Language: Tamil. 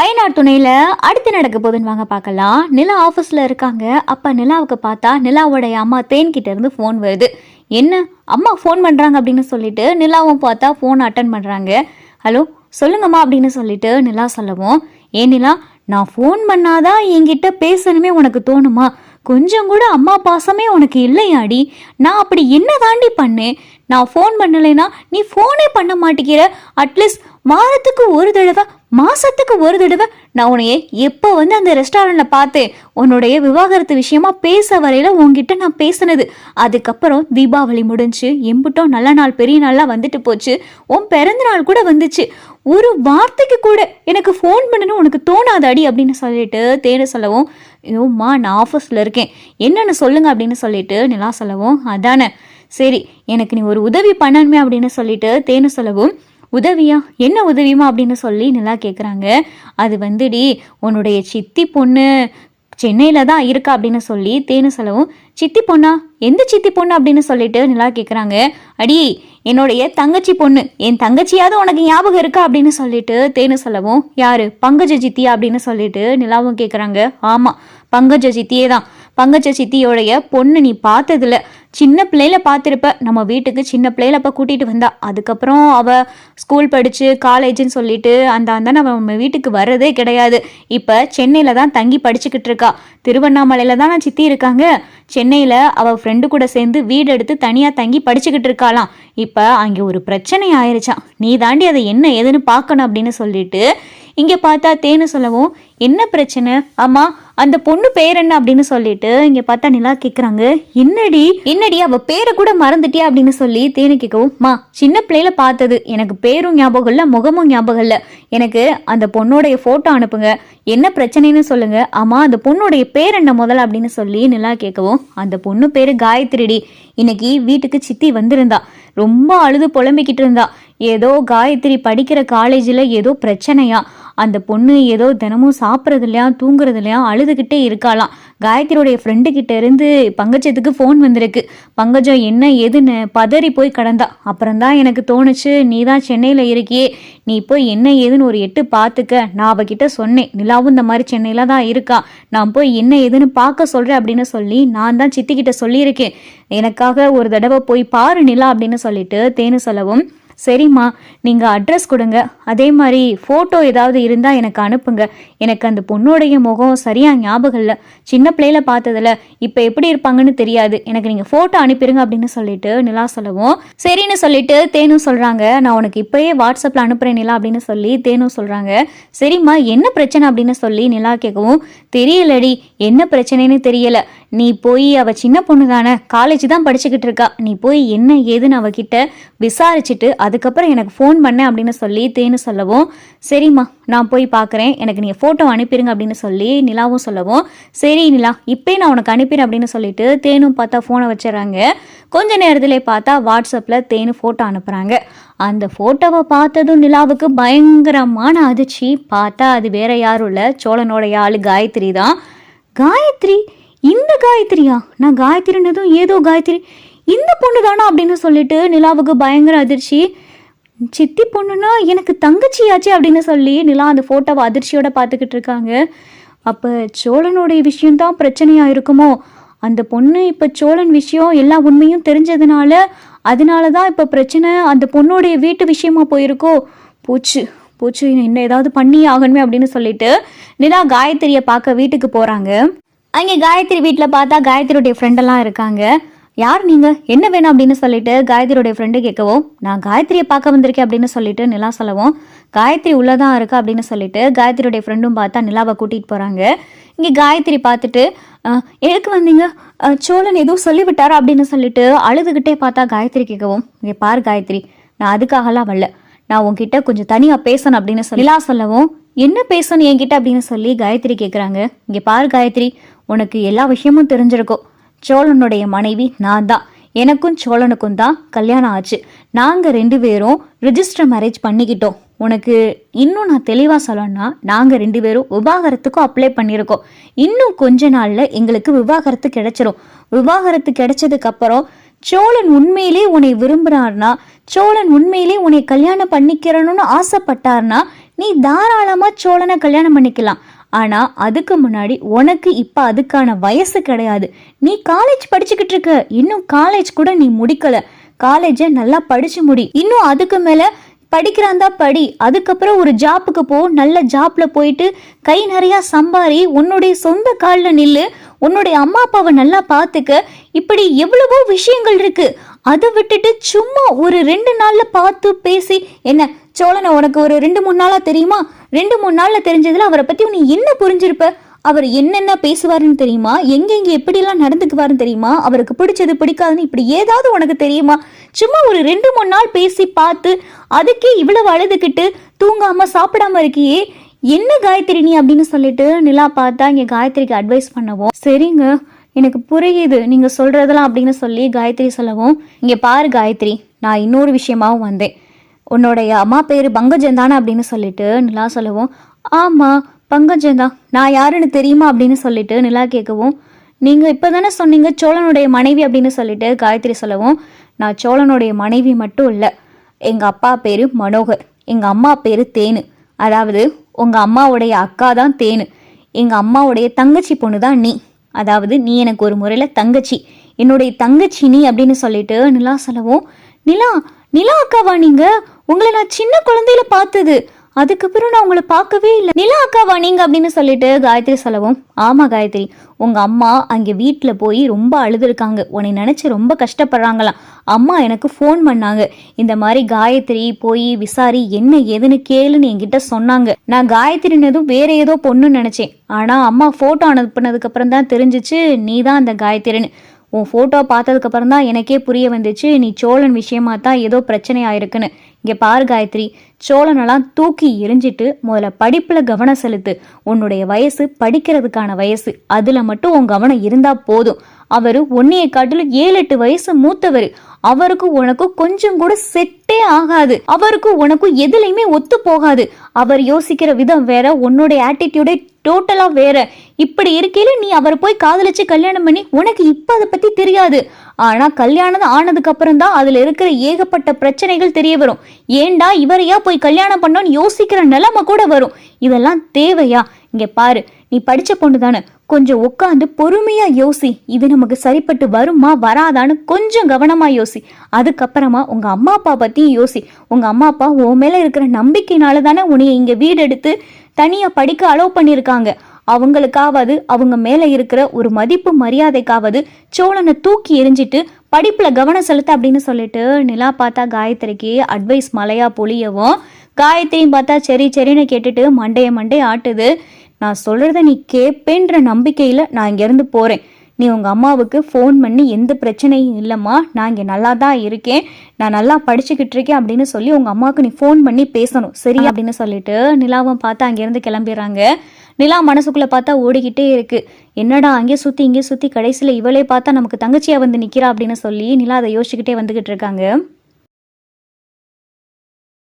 அயனார் துணையில அடுத்து நடக்க போகுதுன்னு வாங்க பார்க்கலாம். நிலா ஆஃபீஸில் இருக்காங்க. அப்போ நிலாவுக்கு பார்த்தா நிலாவோடைய அம்மா தேன் கிட்ட இருந்து ஃபோன் வருது. என்ன? அம்மா ஃபோன் பண்ணுறாங்க அப்படின்னு சொல்லிட்டு நிலாவும் பார்த்தா ஃபோன் அட்டன் பண்ணுறாங்க ஹலோ சொல்லுங்கம்மா அப்படின்னு சொல்லிட்டு நிலா சொல்லவும் ஏன் நிலா நான் ஃபோன் பண்ணாதான் என்கிட்ட பேசணுமே உனக்கு தோணுமா? கொஞ்சம் கூட அம்மா பாசமே உனக்கு இல்லையாடி? நான் அப்படி என்ன தாண்டி பண்ணேன்? நான் ஃபோன் பண்ணலைன்னா நீ ஃபோனே பண்ண மாட்டேங்கிற. அட்லீஸ்ட் வாரத்துக்கு ஒரு தடவை மாசத்துக்கு ஒரு தடவை நான் உன்னைய எப்போ வந்து அந்த ரெஸ்டாரண்ட்ல பார்த்தேன். உன்னுடைய விவாகரத்து விஷயமா பேச வரையில உன்கிட்ட நான் பேசினது. அதுக்கப்புறம் தீபாவளி முடிஞ்சு எம்புட்டும் நல்ல நாள் பெரிய நாளா வந்துட்டு போச்சு. உன் பிறந்த நாள் கூட வந்துச்சு. ஒரு வார்த்தைக்கு கூட எனக்கு ஃபோன் பண்ணணும் உனக்கு தோணாத அடி அப்படின்னு சொல்லிட்டு தேன சொல்லவும் ஐயோம்மா நான் ஆஃபீஸில் இருக்கேன். என்னென்னு சொல்லுங்க அப்படின்னு சொல்லிட்டு நிலா சொல்லவும் அதானே. சரி எனக்கு நீ ஒரு உதவி பண்ணணுமே அப்படின்னு சொல்லிட்டு தேனு சொல்லவும் உதவியா? என்ன உதவியுமா? அப்படின்னு சொல்லி நிலா கேட்குறாங்க அது வந்துடி உன்னுடைய சித்தி பொண்ணு சென்னையில் தான் இருக்கா? அப்படின்னு சொல்லி தேனு செலவும் சித்தி பொண்ணா? எந்த சித்தி பொண்ணு? அப்படின்னு சொல்லிட்டு நிலா கேட்குறாங்க அடி என்னுடைய தங்கச்சி பொண்ணு. என் தங்கச்சியாவது உனக்கு ஞாபகம் இருக்கா? அப்படின்னு சொல்லிட்டு தேனு செலவும் யாரு? பங்கஜ ஜித்தியா அப்படின்னு சொல்லிட்டு நிலாவும் கேட்குறாங்க ஆமாம் பங்கஜ ஜித்தியே தான் பங்கச்ச சித்தியோடைய பொண்ணு நீ பார்த்ததில்ல. சின்ன பிள்ளையில பார்த்துருப்ப. நம்ம வீட்டுக்கு சின்ன பிள்ளையில அப்போ கூட்டிகிட்டு வந்தா. அதுக்கப்புறம் அவள் ஸ்கூல் படித்து காலேஜ்னு சொல்லிட்டு அந்த அந்த நம்ம வீட்டுக்கு வர்றதே கிடையாது. இப்போ சென்னையில் தான் தங்கி படிச்சுக்கிட்டு இருக்கா. திருவண்ணாமலையில் தான் நான் சித்தி இருக்காங்க. சென்னையில் அவள் ஃப்ரெண்டு கூட சேர்ந்து வீடு எடுத்து தனியாக தங்கி படிச்சுக்கிட்டு இருக்காளாம். இப்போ அங்கே ஒரு பிரச்சனை ஆயிருச்சான் நீ தாண்டி அதை என்ன ஏதுன்னு பார்க்கணும் அப்படின்னு சொல்லிட்டு இங்கே பார்த்தா தேனு சொல்லவும் என்ன பிரச்சனை? ஆமா அந்த பொண்ணு பேர் என்ன அப்படின்னு சொல்லிட்டு இங்க பார்த்தா நிலா கேக்குறாங்க. என்னடி? என்னடி? அவ பேரை கூட மறந்துட்டியா அப்படின்னு சொல்லி தேனு கேட்கவும் மா சின்ன பிள்ளையில பார்த்தது. எனக்கு பேரும் ஞாபகம் இல்ல முகமும் ஞாபகம் இல்ல. எனக்கு அந்த பொண்ணோடைய போட்டோ அனுப்புங்க. என்ன பிரச்சனைன்னு சொல்லுங்க. ஆமா அந்த பொண்ணுடைய பேர் என்ன முதல்ல? அப்படின்னு சொல்லி நிலா கேட்கவும் அந்த பொண்ணு பேரு காயத்ரிடி. இன்னைக்கு வீட்டுக்கு சித்தி வந்திருந்தா. ரொம்ப அழுது புலம்பிக்கிட்டு இருந்தா. ஏதோ காயத்ரி படிக்கிற காலேஜில் ஏதோ பிரச்சனையா? அந்த பொண்ணு ஏதோ தினமும் சாப்பிட்றது இல்லையா தூங்குறது இல்லையா அழுதுகிட்டே இருக்காளாம். காயத்ரியோடைய ஃப்ரெண்டு கிட்ட இருந்து பங்கஜத்துக்கு ஃபோன் வந்திருக்கு. பங்கஜம் என்ன ஏதுன்னு பதறி போய் கடந்தா. அப்புறம்தான் எனக்கு தோணுச்சு. நீ தான் சென்னையில் இருக்கியே. நீ போய் என்ன ஏதுன்னு ஒரு எட்டு பார்த்துக்க நான் அவகிட்ட சொன்னேன். நிலாவும் இந்த மாதிரி சென்னையில தான் இருக்கா. நான் போய் என்ன ஏதுன்னு பார்க்க சொல்கிறேன் அப்படின்னு சொல்லி நான் தான் சித்திக்கிட்ட சொல்லியிருக்கேன். எனக்காக ஒரு தடவை போய் பாரு நிலா அப்படின்னு சொல்லிட்டு தேனு சொல்லவும் சரிம்மா நீங்கள் அட்ரஸ் கொடுங்க. அதே மாதிரி ஃபோட்டோ ஏதாவது இருந்தால் எனக்கு அனுப்புங்க. எனக்கு அந்த பொண்ணோடைய முகம் சரியாக ஞாபகம் இல்லை. சின்ன பிள்ளையில பார்த்ததில்ல இப்போ எப்படி இருப்பாங்கன்னு தெரியாது. எனக்கு நீங்கள் ஃபோட்டோ அனுப்பிடுங்க அப்படின்னு சொல்லிட்டு நிலா சொல்லவும் சரின்னு சொல்லிட்டு தேனும் சொல்கிறாங்க நான் உனக்கு இப்போயே வாட்ஸ்அப்பில் அனுப்புகிறேன் நிலா அப்படின்னு சொல்லி தேனும் சொல்கிறாங்க சரிம்மா என்ன பிரச்சனை அப்படின்னு சொல்லி நிலா கேட்கவும் தெரியலடி என்ன பிரச்சனைன்னு தெரியல. நீ போய் அவ சின்ன பொண்ணு தானே காலேஜ் தான் படிச்சுக்கிட்டு இருக்கா. நீ போய் என்ன ஏதுன்னு அவகிட்ட விசாரிச்சுட்டு அதுக்கப்புறம் எனக்கு ஃபோன் பண்ணேன் அப்படின்னு சொல்லி தேனு சொல்லவும் சரிம்மா நான் போய் பார்க்குறேன் எனக்கு நீங்கள் ஃபோட்டோ அனுப்பிடுங்க அப்படின்னு சொல்லி நிலாவும் சொல்லவும் சரி நிலா இப்போயே நான் உனக்கு அனுப்பிடுறேன் அப்படின்னு சொல்லிட்டு தேனும் பார்த்தா ஃபோனை வச்சிடறாங்க. கொஞ்ச நேரத்திலே பார்த்தா வாட்ஸ்அப்பில் தேனு ஃபோட்டோ அனுப்புகிறாங்க அந்த ஃபோட்டோவை பார்த்ததும் நிலாவுக்கு பயங்கரமான அதிர்ச்சி. பார்த்தா அது வேற யாரும் இல்லை. சோழனோடைய ஆள் காயத்ரி தான். காயத்ரி? இந்த காயத்ரியா? நான் காயத்ரினதும் ஏதோ காயத்ரி. இந்த பொண்ணு தானா அப்படின்னு சொல்லிட்டு நிலாவுக்கு பயங்கர அதிர்ச்சி. சித்தி பொண்ணுனா எனக்கு தங்கச்சியாச்சே அப்படின்னு சொல்லி நிலா அந்த ஃபோட்டோவை அதிர்ச்சியோட பார்த்துக்கிட்டு இருக்காங்க. அப்போ சோழனுடைய விஷயம்தான் பிரச்சனையாக இருக்குமோ? அந்த பொண்ணு இப்போ சோழன் விஷயம் எல்லா உண்மையும் தெரிஞ்சதுனால அதனால தான் இப்போ பிரச்சனை அந்த பொண்ணுடைய வீட்டு விஷயமா போயிருக்கோ? போச்சு போச்சு. என்ன ஏதாவது பண்ணி ஆகணுமே அப்படின்னு சொல்லிட்டு நிலா காயத்ரியை பார்க்க வீட்டுக்கு போகிறாங்க அங்கே காயத்ரி வீட்டில் பார்த்தா காயத்ரியுடைய ஃப்ரெண்டெல்லாம் இருக்காங்க. யார் நீங்கள் என்ன வேணும் அப்படின்னு சொல்லிட்டு காயத்ரியுடைய ஃப்ரெண்டு கேட்கவும் நான் காயத்ரியை பார்க்க வந்திருக்கேன் அப்படின்னு சொல்லிட்டு நிலா சொல்லவும் காயத்ரி உள்ளதான் இருக்கா? அப்படின்னு சொல்லிட்டு காயத்ரியுடைய ஃப்ரெண்டும் பார்த்தா நிலாவை கூட்டிகிட்டு போகிறாங்க இங்கே காயத்ரி பார்த்துட்டு எதுக்கு வந்தீங்க? சோழன் எதுவும் சொல்லிவிட்டாரா அப்படின்னு சொல்லிட்டு அழுதுகிட்டே பார்த்தா காயத்ரி கேட்கவும் இங்கே பார் காயத்ரி நான் அதுக்காகலாம் வரல. நான் உன்கிட்ட கொஞ்சம் தனியாக பேசணும் அப்படின்னு சொல்லி நிலா சொல்லவும் என்ன பேசணும் என்கிட்ட? அப்படின்னு சொல்லி காயத்ரி கேட்குறாங்க. இங்கே பார் காயத்ரி உனக்கு எல்லா விஷயமும் தெரிஞ்சிருக்கும். சோழனுடைய மனைவி நான் தான் எனக்கும் சோழனுக்கும் தான் கல்யாணம் ஆச்சு. நாங்கள் ரெண்டு பேரும் ரிஜிஸ்டர் மேரேஜ் பண்ணிக்கிட்டோம். உனக்கு இன்னும் நான் தெளிவாக சொல்லணும்னா நாங்கள் ரெண்டு பேரும் விவாகரத்துக்கும் அப்ளை பண்ணியிருக்கோம். இன்னும் கொஞ்ச நாளில் எங்களுக்கு விவாகரத்து கிடைச்சிரும். விவாகரத்து கிடைச்சதுக்கப்புறம் சோழன் உண்மையிலே உன்னை விரும்புறார்னா சோழன் உண்மையிலே உன்னை கல்யாணம் பண்ணிக்கிறணும்னு ஆசைப்பட்டார்னா நீ தாராளமா சோழனை கல்யாணம் பண்ணிக்கலாம். ஆனா அதுக்கு முன்னாடி உனக்கு இப்ப அதுக்கான வயசு கிடையாது. நீ காலேஜ் படிச்சுக்கிட்டு இருக்க. இன்னும் காலேஜ் கூட நீ முடிக்கல. காலேஜை நல்லா படிச்சு முடி. இன்னும் அதுக்கு மேல படிக்கிறாந்தா படி. அதுக்கப்புறம் ஒரு ஜாப்புக்கு போ. நல்ல ஜாப்ல போயிட்டு கை நிறைய சம்பாரி. உன்னுடைய சொந்த காலில் நில்லு. உன்னுடைய அம்மா அப்பாவை நல்லா பார்த்துக்க. இப்படி எவ்வளவோ விஷயங்கள் இருக்கு. அதை விட்டுட்டு சும்மா ஒரு ரெண்டு நாளில் பார்த்து பேசி என்ன சோழனை உனக்கு ஒரு ரெண்டு மூணு நாளாக தெரியுமா? ரெண்டு மூணு நாளில் தெரிஞ்சதில் அவரை பற்றி உனக்கு என்ன புரிஞ்சிருப்ப? அவர் என்னென்ன பேசுவாருன்னு தெரியுமா? எங்கெங்கே எப்படிலாம் நடந்துக்குவாருன்னு தெரியுமா? அவருக்கு பிடிச்சது பிடிக்காதுன்னு இப்படி ஏதாவது உனக்கு தெரியுமா? சும்மா ஒரு ரெண்டு மூணு நாள் பேசி பார்த்து அதுக்கே இவ்வளவு அழுதுகிட்டு தூங்காமல் சாப்பிடாம இருக்கியே. என்ன காயத்ரி நீ? அப்படின்னு சொல்லிட்டு நிலா பார்த்தா இங்க காயத்ரிக்கு அட்வைஸ் பண்ணவும். சரிங்க எனக்கு புரியுது. நீங்க சொல்றதெல்லாம் அப்படின்னு சொல்லி காயத்ரி சொல்லவும் இங்க பாரு காயத்ரி நான் இன்னொரு விஷயமாவும் வந்தேன். உன்னுடைய அம்மா பேர் பங்கஜன் தானே? அப்படின்னு சொல்லிட்டு நிலா சொல்லவும் ஆமா பங்கஜன் தான். நான் யாருன்னு தெரியுமா? அப்படின்னு சொல்லிட்டு நிலா கேட்கவும் நீங்க இப்பதானே சொன்னீங்க சோழனுடைய மனைவி? அப்படின்னு சொல்லிட்டு காயத்ரி சொல்லவும் நான் சோழனுடைய மனைவி மட்டும் இல்லை எங்க அப்பா பேரு மனோகர் எங்க அம்மா பேரு தேனு. அதாவது உங்க அம்மாவுடைய அக்கா தான் தேனு. எங்க அம்மாவுடைய தங்கச்சி பொண்ணு தான் நீ. அதாவது நீ எனக்கு ஒரு முறையில தங்கச்சி. என்னுடைய தங்கச்சி நீ அப்படின்னு சொல்லிட்டு நிலா சொல்லவும் நிலா நிலா அக்காவா நீங்க? உங்களை நான் சின்ன குழந்தையில பார்த்தது. அதுக்கப்புறம் நான் உங்களை பார்க்கவே இல்லை. நிலா அக்காவா நீங்க அப்படின்னு சொல்லிட்டு காயத்ரி சொல்லவும் ஆமா காயத்ரி உங்க அம்மா அங்கே வீட்டில் போய் ரொம்ப அழுதுருக்காங்க. உன்னை நினைச்சு ரொம்ப கஷ்டப்படுறாங்களாம். அம்மா எனக்கு ஃபோன் பண்ணாங்க. இந்த மாதிரி காயத்ரி போய் விசாரி என்ன ஏதுன்னு கேளுன்னு என்கிட்ட சொன்னாங்க. நான் காயத்ரினதும் வேற ஏதோ பொண்ணு நினைச்சேன். ஆனா அம்மா போட்டோ அனுப்புனதுக்கப்புறம் தான் தெரிஞ்சிச்சு நீ தான் அந்த காயத்ரின்னு. உன் ஃபோட்டோ பார்த்ததுக்கப்புறம் தான் எனக்கே புரிய வந்துச்சு நீ சோழன் விஷயமா தான் ஏதோ பிரச்சனை ஆயிருக்குன்னு. இங்கே பாரு காயத்ரி சோழனெல்லாம் தூக்கி எரிஞ்சிட்டு முதல்ல படிப்பில் கவனம் செலுத்து. உன்னுடைய வயசு படிக்கிறதுக்கான வயசு. அதில் மட்டும் உன் கவனம் இருந்தால் போதும். அவர் உன்னைய காட்டிலும் ஏழு எட்டு வயசு மூத்தவர். அவருக்கு உனக்கு கொஞ்சம் கூட செட்டே ஆகாது. அவருக்கு உனக்கு எதுலையுமே ஒத்து போகாது. அவர் யோசிக்கிற விதம் வேற உன்னுடைய ஆட்டிடியூடே டோட்டலா வேற. இப்படி இருக்கையில நீ அவரை போய் காதலிச்சு கல்யாணம் பண்ணி உனக்கு இப்ப அதை பத்தி தெரியாது. ஆனா கல்யாணம் ஆனதுக்கு அப்புறம் தான் அதுல இருக்கிற ஏகப்பட்ட பிரச்சனைகள் தெரிய வரும். ஏண்டா இவரையா போய் கல்யாணம் பண்ணோன்னு யோசிக்கிற நிலைமை கூட வரும். இதெல்லாம் தேவையா? இங்க பாரு. நீ படிச்ச பொண்ணு தானே கொஞ்சம் உட்காந்து பொறுமையா யோசி. இது நமக்கு சரிப்பட்டு வருமா வராதான்னு கொஞ்சம் கவனமா யோசி. அதுக்கப்புறமா உங்க அம்மா அப்பா பத்தியும் யோசி. உங்க அம்மா அப்பா உன் மேல இருக்கிற நம்பிக்கையினால தானே உன்னைய இங்க வீடு எடுத்து தனியா படிக்க அலோவ் பண்ணியிருக்காங்க அவங்களுக்காவது அவங்க மேல இருக்கிற ஒரு மதிப்பு மரியாதைக்காவது சோழனை தூக்கி எரிஞ்சிட்டு படிப்புல கவனம் செலுத்த அப்படின்னு சொல்லிட்டு நிலா பார்த்தா காயத்ரிக்கு அட்வைஸ் மலையா பொழியவும் காயத்ரியும் பார்த்தா சரி சரின்னு கேட்டுட்டு மண்டைய மண்டைய ஆட்டுது. நான் சொல்கிறத நீ கேட்பேன்ற நம்பிக்கையில் நான் இங்கேருந்து போகிறேன் நீ உங்கள் அம்மாவுக்கு ஃபோன் பண்ணி எந்த பிரச்சனையும் இல்லைம்மா. நான் இங்கே நல்லா தான் இருக்கேன். நான் நல்லா படிச்சுக்கிட்டு இருக்கேன் அப்படின்னு சொல்லி உங்கள் அம்மாவுக்கு நீ ஃபோன் பண்ணி பேசணும். சரி அப்படின்னு சொல்லிட்டு நிலாவும் பார்த்து அங்கேருந்து கிளம்பிடுறாங்க. நிலா மனசுக்குள்ளே பார்த்தா ஓடிக்கிட்டே இருக்குது என்னடா அங்கே சுற்றி இங்கே சுற்றி கடைசியில் இவளே பார்த்தா நமக்கு தங்கச்சியாக வந்து நிற்கிறா அப்படின்னு சொல்லி நிலா அதை யோசிச்சுக்கிட்டே வந்துக்கிட்டு இருக்காங்க.